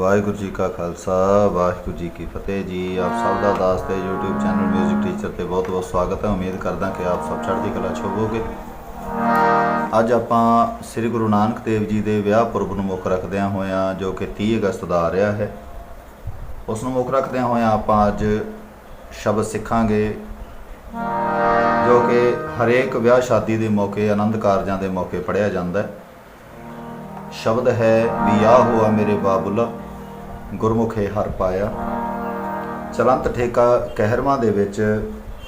ਵਾਹਿਗੁਰੂ ਜੀ ਕਾ ਖਾਲਸਾ, ਵਾਹਿਗੁਰੂ ਜੀ ਕੀ ਫਤਿਹ ਜੀ। ਆਪ ਸਭ ਦਾ ਦਾਸ ਤੇ YouTube ਚੈਨਲ 뮤직 ਟੀਚਰ ਤੇ ਬਹੁਤ ਬਹੁਤ ਸਵਾਗਤ ਹੈ। ਉਮੀਦ ਕਰਦਾ ਕਿ ਆਪ ਸਭ ਚੜ੍ਹਦੀ ਕਲਾ 'ਚ ਹੋਵੋਗੇ। ਅੱਜ ਆਪਾਂ ਸ੍ਰੀ ਗੁਰੂ ਨਾਨਕ ਦੇਵ ਜੀ ਦੇ ਵਿਆਹ ਪੁਰਬ ਨੂੰ ਮੁੱਖ ਰੱਖਦਿਆਂ ਹੋਇਆਂ, ਜੋ ਕਿ 30 ਅਗਸਤ ਦਾ ਆ ਰਿਹਾ ਹੈ, ਉਸ ਨੂੰ ਮੁੱਖ ਰੱਖਦਿਆਂ ਹੋਇਆਂ ਆਪਾਂ ਅੱਜ ਸ਼ਬਦ ਸਿੱਖਾਂਗੇ, ਜੋ ਕਿ ਹਰੇਕ ਵਿਆਹ ਸ਼ਾਦੀ ਦੇ ਮੌਕੇ, ਆਨੰਦ ਕਾਰਜਾਂ ਦੇ ਮੌਕੇ ਪੜਿਆ ਜਾਂਦਾ ਹੈ। ਸ਼ਬਦ ਹੈ ਵਿਆਹ ਹੋਆ ਮੇਰੇ ਬਾਬੁਲਾ। ਗੁਰਮੁਖੇ ਹਰ ਪਾਇਆ। ਚਲੰਤ ਠੇਕਾ ਕਹਿਰਵਾਂ ਦੇ ਵਿੱਚ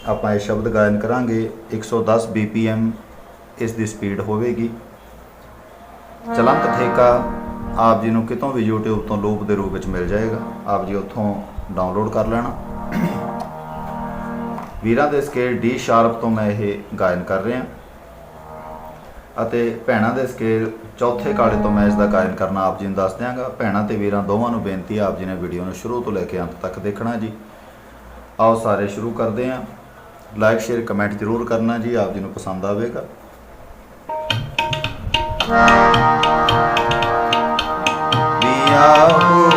ਆਪਾਂ ਇਹ ਸ਼ਬਦ ਗਾਇਨ ਕਰਾਂਗੇ। 110 BPM ਇਸ ਦੀ ਸਪੀਡ ਹੋਵੇਗੀ। ਚਲੰਤ ਠੇਕਾ ਆਪ ਜੀ ਨੂੰ ਕਿਤੋਂ ਵੀ YouTube ਤੋਂ ਲੂਪ ਦੇ ਰੂਪ ਵਿੱਚ ਮਿਲ ਜਾਏਗਾ। ਆਪ ਜੀ ਉੱਥੋਂ ਡਾਊਨਲੋਡ ਕਰ ਲੈਣਾ। ਵੀਰਾਂ ਦੇ ਸਕੇਲ D ਸ਼ਾਰਪ ਤੋਂ ਮੈਂ ਇਹ ਗਾਇਨ ਕਰ ਰਿਹਾ। ਅਤੇ ਭੈਣਾਂ ਦੇ ਸਕੇਲ ਚੌਥੇ ਕਾਲੇ ਤੋਂ ਮੈਂ ਇਸ ਦਾ ਕਾਇਮ ਕਰਨਾ ਆਪ ਜੀ ਨੂੰ ਦੱਸ ਦਿਆਂਗਾ। ਭੈਣਾਂ ਤੇ ਵੀਰਾਂ ਦੋਵਾਂ ਨੂੰ ਬੇਨਤੀ ਆਪ ਜੀ ਨੇ ਵੀਡੀਓ ਨੂੰ ਸ਼ੁਰੂ ਤੋਂ ਲੈ ਕੇ ਅੰਤ ਤੱਕ ਦੇਖਣਾ ਜੀ। ਆਓ ਸਾਰੇ ਸ਼ੁਰੂ ਕਰਦੇ ਹਾਂ ਲਾਈਕ ਸ਼ੇਅਰ ਕਮੈਂਟ ਜ਼ਰੂਰ ਕਰਨਾ ਜੀ, ਆਪ ਜੀ ਨੂੰ ਪਸੰਦ ਆਵੇਗਾ। ਵਿਆਹ ਹੋਵਾ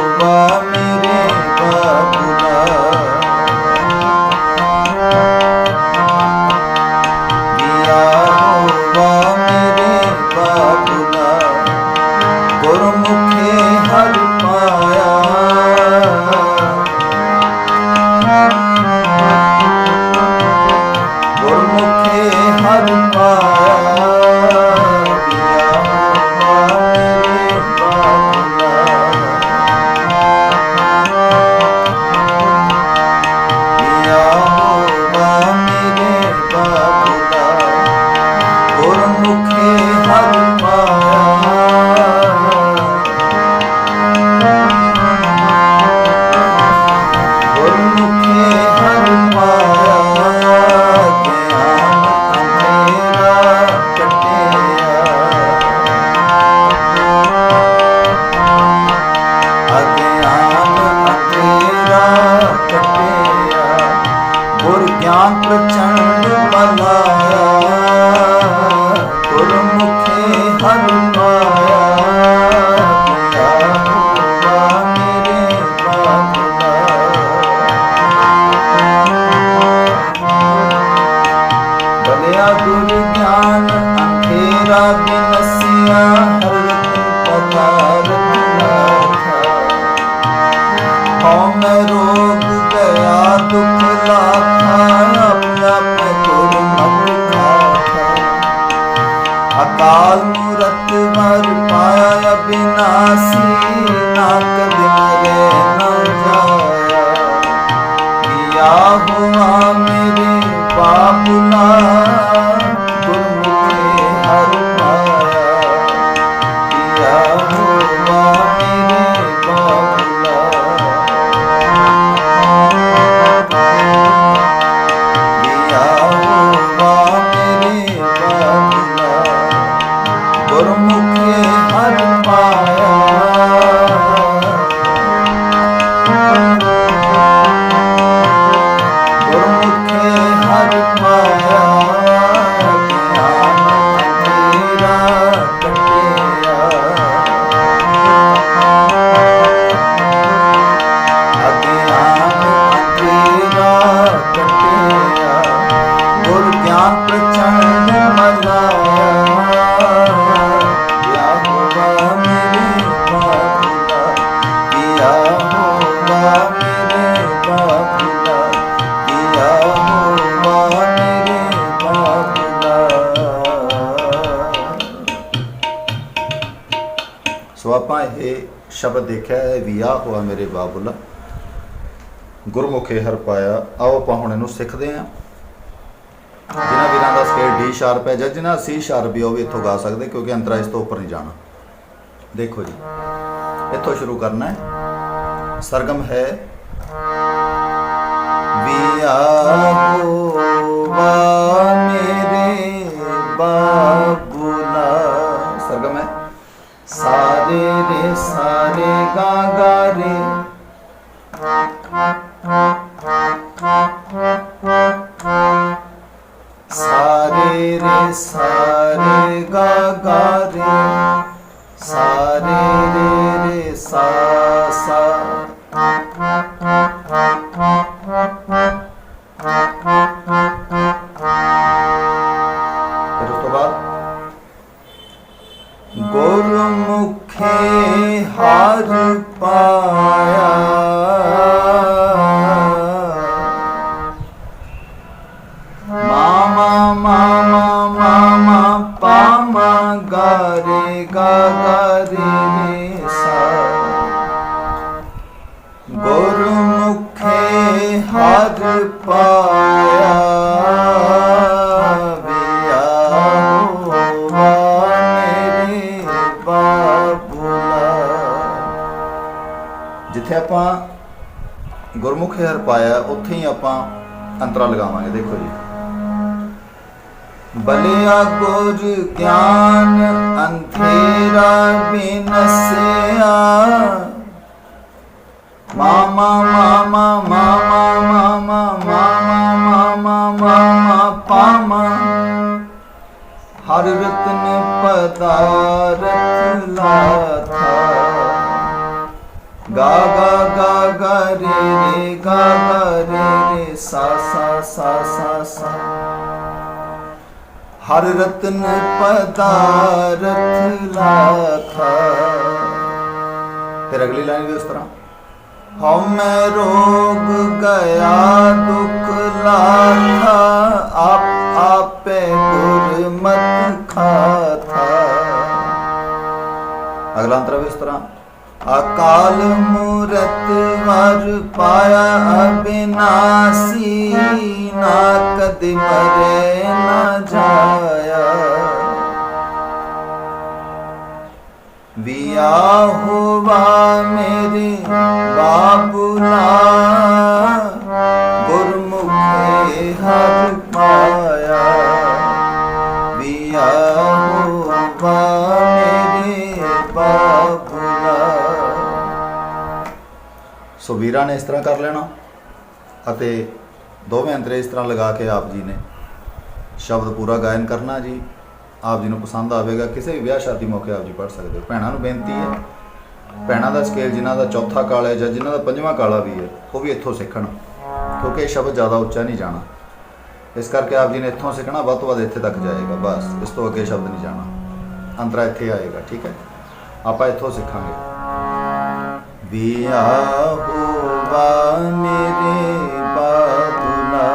ਗੁਰ ਗਿਆਨ ਪ੍ਰਚੰਡ ਬਲਾਇਆ ਗੁਰਮੁਖੇ ਹਰ ਪਾਇਆ ਗਿਆ ਹੋਵਾ ਮੇਰੇ ਅਬਿਨਾਸੀ ਨਾ ਕਦੇ ਸੋ ਆਪਾਂ ਇਹ ਸ਼ਬਦ ਦੇਖਿਆ ਹੈ ਵਿਆਹ ਹੋਆ ਮੇਰੇ ਬਾਬੁਲਾ। ਗੁਰਮੁਖੇ ਹਰ ਪਾਇਆ। ਆਓ ਆਪਾਂ ਹੁਣ ਇਹਨੂੰ ਸਿੱਖਦੇ ਹਾਂ ਜਿਨ੍ਹਾਂ ਵੀਰਾਂ ਦਾ ਸਕੇਲ ਡੀ ਸ਼ਾਰਪ ਹੈ ਜਾਂ ਜਿਨ੍ਹਾਂ ਸੀ ਸ਼ਾਰਪ ਹੈ, ਉਹ ਵੀ ਇੱਥੋਂ ਗਾ ਸਕਦੇ, ਕਿਉਂਕਿ ਅੰਤਰਾ ਇਸ ਤੋਂ ਉੱਪਰ ਨਹੀਂ ਜਾਣਾ। ਦੇਖੋ ਜੀ, ਇੱਥੋਂ ਸ਼ੁਰੂ ਕਰਨਾ ਹੈ। ਸਰਗਮ ਹੈ। ਵਿਆਹ সারে গাগারে সারে রে সারে গাগারে সারে রে রে সা সা। ya ਜਿੱਥੇ ਆਪਾਂ ਗੁਰਮੁਖੀ ਹਰ ਪਾਇਆ, ਉੱਥੇ ਹੀ ਆਪਾਂ ਅੰਤਰਾ ਲਗਾਵਾਂਗੇ। ਦੇਖੋ ਜੀ। ਬਲਿਆ ਗੁਰ ਗਿਆਨ ਅੰਧੇਰਾ ਬਿਨਸਿਆ। ਮਾਮਾ ਮਾਮਾ ਮਾਮਾ ਮਾਮਾ ਮਾਮਾ ਮਾਮਾ ਮਾਮਾ, ਪਾਮਾ। ਹਰ ਰਤਨ ਪਦਾਰਥ ਲਾਥਾ ਗਾ ਗਾ ਗਾ ਗਾ ਰੇ ਰੇ ਗਾ ਗਾ ਰੇ ਰੇ ਸਾ ਸਾ ਸਾ ਸਾ ਸਾ ਹਰ ਰਤਨ ਪਦਾਰਥ ਲਾਖਾ ਫਿਰ ਅਗਲੀ ਲਾਈਨ ਵੀ ਉਸ ਤਰ੍ਹਾਂ ਹਉ ਮੈਂ ਰੋਗ ਗਿਆ ਦੁਖ ਲਾਥਾ ਆਪ ਆਪੇ ਗੁਰਮਤਿ ਖਾਥਾ ਅਗਲਾ ਅੰਤਰਾ ਵੀ ਇਸ ਤਰ੍ਹਾਂ ਅਕਾਲ ਮੂਰਤ ਵਰ ਪਾਇਆ ਅਬਿਨਾਸੀ, ਨਾ ਕਦੇ ਮਰੇ ਨਾ ਜਾਇਆ। ਵਿਆਹ ਹੋਵਾ ਮੇਰੇ ਬਾਬੂਲਾ ਗੁਰਮੁਖੇ ਹਰ ਪਾਇਆ ਵੀਰਾਂ ਨੇ ਇਸ ਤਰ੍ਹਾਂ ਕਰ ਲੈਣਾ ਅਤੇ ਦੋਵੇਂ ਅੰਤਰੇ ਇਸ ਤਰ੍ਹਾਂ ਲਗਾ ਕੇ ਆਪ ਜੀ ਨੇ ਸ਼ਬਦ ਪੂਰਾ ਗਾਇਨ ਕਰਨਾ ਜੀ। ਆਪ ਜੀ ਨੂੰ ਪਸੰਦ ਆਵੇਗਾ। ਕਿਸੇ ਵੀ ਵਿਆਹ ਸ਼ਾਦੀ ਮੌਕੇ ਆਪ ਜੀ ਪੜ ਸਕਦੇ ਹੋ। ਭੈਣਾਂ ਨੂੰ ਬੇਨਤੀ ਹੈ। ਭੈਣਾਂ ਦਾ ਸਕੇਲ ਜਿਨ੍ਹਾਂ ਦਾ ਚੌਥਾ ਕਾਲ ਹੈ ਜਾਂ ਜਿਨ੍ਹਾਂ ਦਾ ਪੰਜਵਾਂ ਕਾਲਾ ਵੀ ਹੈ, ਉਹ ਵੀ ਇੱਥੋਂ ਸਿੱਖਣ। ਕਿਉਂਕਿ ਇਹ ਸ਼ਬਦ ਜ਼ਿਆਦਾ ਉੱਚਾ ਨਹੀਂ ਜਾਣਾ। ਇਸ ਕਰਕੇ ਆਪ ਜੀ ਨੇ ਇੱਥੋਂ ਸਿੱਖਣਾ, ਵੱਧ ਤੋਂ ਵੱਧ ਇੱਥੇ ਤੱਕ ਜਾਏਗਾ। ਬਸ, ਇਸ ਤੋਂ ਅੱਗੇ ਸ਼ਬਦ ਨਹੀਂ ਜਾਣਾ। ਅੰਤਰਾ ਇੱਥੇ ਆਏਗਾ, ਠੀਕ ਹੈ? ਆਪਾਂ ਇੱਥੋਂ ਸਿੱਖਾਂਗੇ। ਵਿਆ ਹੋਵਾ ਮੇਰੇ ਬਾਬੂਲਾ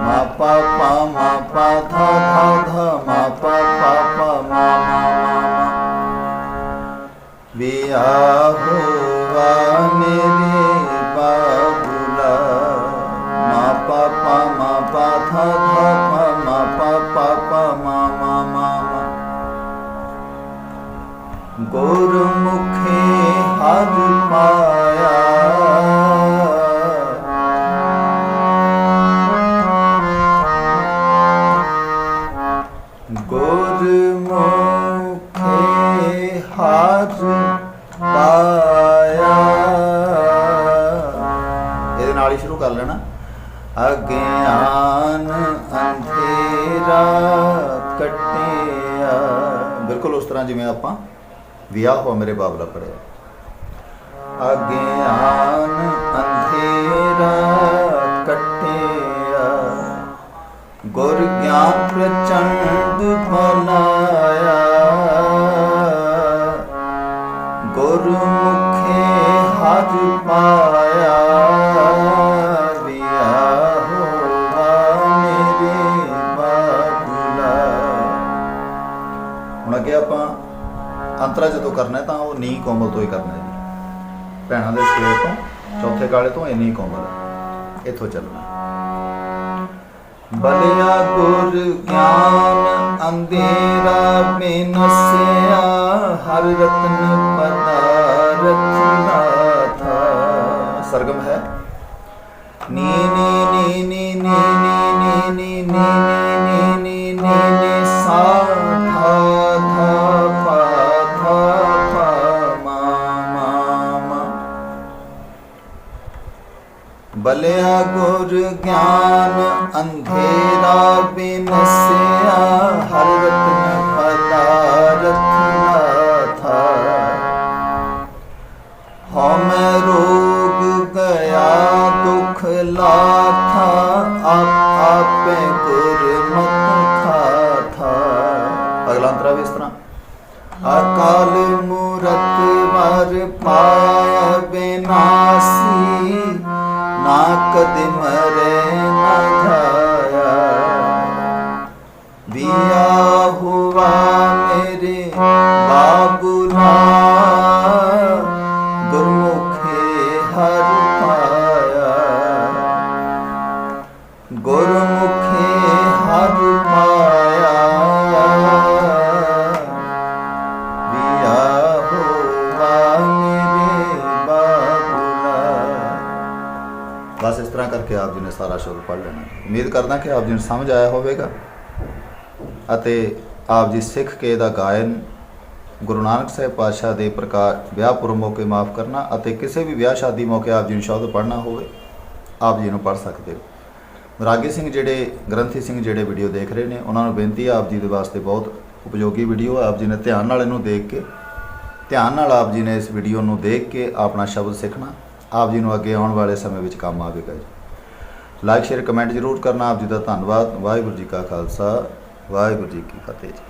ਮਾ ਪਾ ਪਾ ਮਾ ਪਾ ਧਾ ਧਾ ਧਾ ਮਾ ਪਾ ਪਾ ਪਾ ਮਾ ਮਾ ਮਾ। ਮਾ ਵਿਆ ਮੇਰੇ ਬਾਬੂਲਾ ਮਾ ਪਾ ਪਾ ਮਾ ਪਾ ਧਾ ਧਾ ਪਾ ਮਾ ਪਾ ਪਾ ਪਾ ਮਾ ਮਾ ਮਾ। ਗੁਰਮੁਖੇ ਹਰ ਪਾਇਆ। ਗੁਰਮੁਖੇ ਹਰ ਪਾਇਆ। ਇਹਦੇ ਨਾਲ ਹੀ ਸ਼ੁਰੂ ਕਰ ਲੈਣਾ। ਅਗਿਆਨ ਅੰਧੇਰਾ ਕਟਿਆ। ਬਿਲਕੁਲ ਉਸ ਤਰ੍ਹਾਂ ਜਿਵੇਂ ਆਪਾਂ ਵਿਆਹ ਹੋ ਮੇਰੇ ਬਾਬਲਾ ਪੜਿਆ ਅਗਿਆਨ ਅੰਧੇਰਾ ਕਟਿਆ। ਗੁਰ ਗਿਆਨ ਪ੍ਰਚੰਡ ਬਨਾਇਆ ਚੌਥੇ ਕਾਲੇ ਤੋਂ ਇਹ ਨੀ ਕੋਮਲ ਇੱਥੋਂ ਚੱਲਣਾ ਬਲਿਆ ਗੁਰ ਗਿਆਨ ਅੰਧੇਰਾ ਬਿਨਸਿਆ ਹਰ ਰਤਨ ਪਦਾਰਥ ਨਾਥਾ ਸਰਗਮ ਹੈ ਨੀ ਨੀ ਨੀ ਨੀ ਨੀ ਨੀ ਨੀ ਨੀ ਨੀ ਨੀ ਨੀ ਨੀ ਨੀ ਸਾ ਗੁਰ ਗਿਆਨ, ਅੰਧੇਰਾ ਬਿਨਸਿਆ, ਹਰ ਰਤਨ ਪਦਾਰਥ ਨਾਥਾ ਹਉਮੈ ਰੋਗ ਗਿਆ, ਦੁਖ ਲਾਥਾ, ਆਪ ਆਪੇ ਗੁਰਮਤਿ ਖਾਥਾ ਅਗਲਾ ਅੰਤਰਾ ਵੀ ਇਸ ਤਰ੍ਹਾਂ। ਅਕਾਲ ਮੂਰਤ ਮਰ ਪਾਇਆ ਬਿਨਾਸੀ ਨਾ ਕਦੇ ਮਰੇ ਨਾ ਧਾਇਆ ਬਸ ਇਸ ਤਰ੍ਹਾਂ ਕਰਕੇ ਆਪ ਜੀ ਨੇ ਸਾਰਾ ਸ਼ਬਦ ਪੜ੍ਹ ਲੈਣਾ। ਉਮੀਦ ਕਰਦਾ ਕਿ ਆਪ ਜੀ ਨੂੰ ਸਮਝ ਆਇਆ ਹੋਵੇਗਾ ਅਤੇ ਆਪ ਜੀ ਸਿੱਖ ਕੇ ਦਾ ਗਾਇਨ ਗੁਰੂ ਨਾਨਕ ਸਾਹਿਬ ਪਾਤਸ਼ਾਹ ਦੇ ਪ੍ਰਕਾਸ਼ ਵਿਆਹ ਪੁਰਬ ਮੌਕੇ ਮਾਫ ਕਰਨਾ ਅਤੇ ਕਿਸੇ ਵੀ ਵਿਆਹ ਸ਼ਾਦੀ ਮੌਕੇ ਆਪ ਜੀ ਨੂੰ ਸ਼ਬਦ ਪੜ੍ਹਨਾ ਹੋਵੇ, ਆਪ ਜੀ ਨੂੰ ਪੜ੍ਹ ਸਕਦੇ ਹੋ। ਰਾਗੀ ਸਿੰਘ ਜਿਹੜੇ, ਗ੍ਰੰਥੀ ਸਿੰਘ ਜਿਹੜੇ ਵੀਡੀਓ ਦੇਖ ਰਹੇ ਨੇ, ਉਹਨਾਂ ਨੂੰ ਬੇਨਤੀ ਹੈ ਆਪ ਜੀ ਦੇ ਵਾਸਤੇ ਬਹੁਤ ਉਪਯੋਗੀ ਵੀਡੀਓ ਆਪ ਜੀ ਨੇ ਧਿਆਨ ਨਾਲ ਇਹਨੂੰ ਦੇਖ ਕੇ, ਧਿਆਨ ਨਾਲ ਆਪ ਜੀ ਨੇ ਇਸ ਵੀਡੀਓ ਨੂੰ ਦੇਖ ਕੇ ਆਪਣਾ ਸ਼ਬਦ ਸਿੱਖਣਾ। ਆਪ ਜੀ ਨੂੰ ਅੱਗੇ ਆਉਣ ਵਾਲੇ ਸਮੇਂ ਵਿੱਚ ਕੰਮ ਆਵੇਗਾ ਜੀ। ਲਾਈਕ ਸ਼ੇਅਰ ਕਮੈਂਟ ਜ਼ਰੂਰ ਕਰਨਾ। ਆਪ ਜੀ ਦਾ ਧੰਨਵਾਦ। ਵਾਹਿਗੁਰੂ ਜੀ ਕਾ ਖਾਲਸਾ। ਵਾਹਿਗੁਰੂ ਜੀ ਕੀ ਫਤਿਹ ਜੀ।